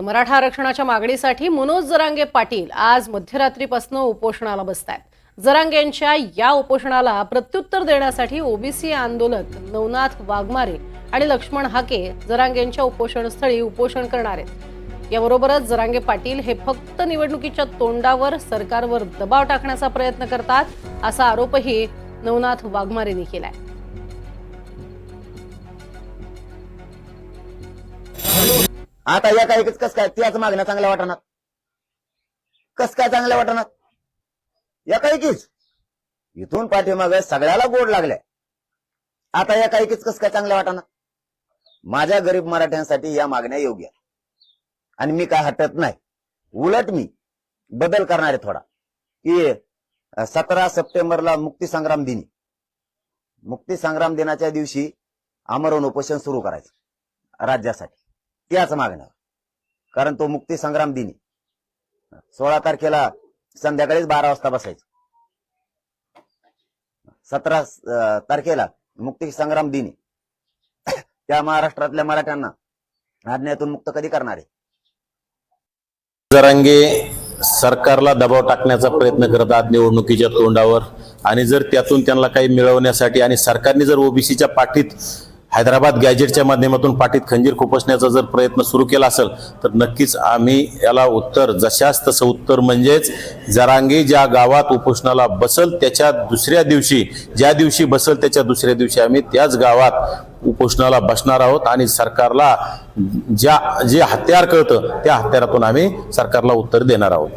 मराठा आरक्षणाच्या मागणीसाठी मनोज जरांगे पाटील आज मध्यरात्रीपासून उपोषणाला बसत आहेत जरांगेंच्या या उपोषणाला प्रत्युत्तर देण्यासाठी ओबीसी आंदोलक नवनाथ वाघमारे आणि लक्ष्मण हाके जरांगेंच्या उपोषणस्थळी उपोषण करणार आहेत. याबरोबरच जरांगे पाटील हे फक्त निवडणुकीच्या तोंडावर सरकारवर दबाव टाकण्याचा प्रयत्न करतात असा आरोपही नवनाथ वाघमारेंनी केलाय. आता या काय कस काय? त्याच मागण्या चांगल्या वाटणार. कस काय चांगल्या वाटणार? या एकीच इथून पाठीमाग सगळ्याला गोड लागल्या. आता या काहीकीच कस काय चांगल्या वाटणार? माझ्या गरीब मराठ्यांसाठी या मागण्या योग्य आणि मी काय हटत नाही. उलट मी बदल करणार आहे थोडा. की सतरा सप्टेंबरला मुक्ती संग्राम दिनी मुक्ती संग्राम दिनाच्या दिवशी आमरण उपोषण सुरू करायचं. राज्यासाठी. त्याच मागणार कारण तो मुक्ती संग्राम दिनी. सोळा तारखेला संध्याकाळीच बारा वाजता बसायचं. सतरा तारखेला मुक्ती संग्राम दिनी. त्या महाराष्ट्रातल्या मराठ्यांना आज्ञातून मुक्त कधी करणार आहे? जरांगे सरकारला दबाव टाकण्याचा प्रयत्न करत आहात निवडणुकीच्या तोंडावर. आणि जर त्यातून त्यांना काही मिळवण्यासाठी आणि सरकारने जर ओबीसीच्या पाठीत हैदराबाद गॅजेटच्या माध्यमातून पाठीत खंजीर खुपसण्याचा जर प्रयत्न सुरू केला असेल तर नक्कीच आम्ही याला उत्तर जशास तसं उत्तर म्हणजेच जरांगी ज्या गावात उपोषणाला बसल त्याच्या दुसऱ्या दिवशी ज्या दिवशी बसल त्याच्या दुसऱ्या दिवशी आम्ही त्याच गावात उपोषणाला बसणार आहोत आणि सरकारला ज्या जे हत्यार कळतं त्या हत्यारातून आम्ही सरकारला उत्तर देणार आहोत.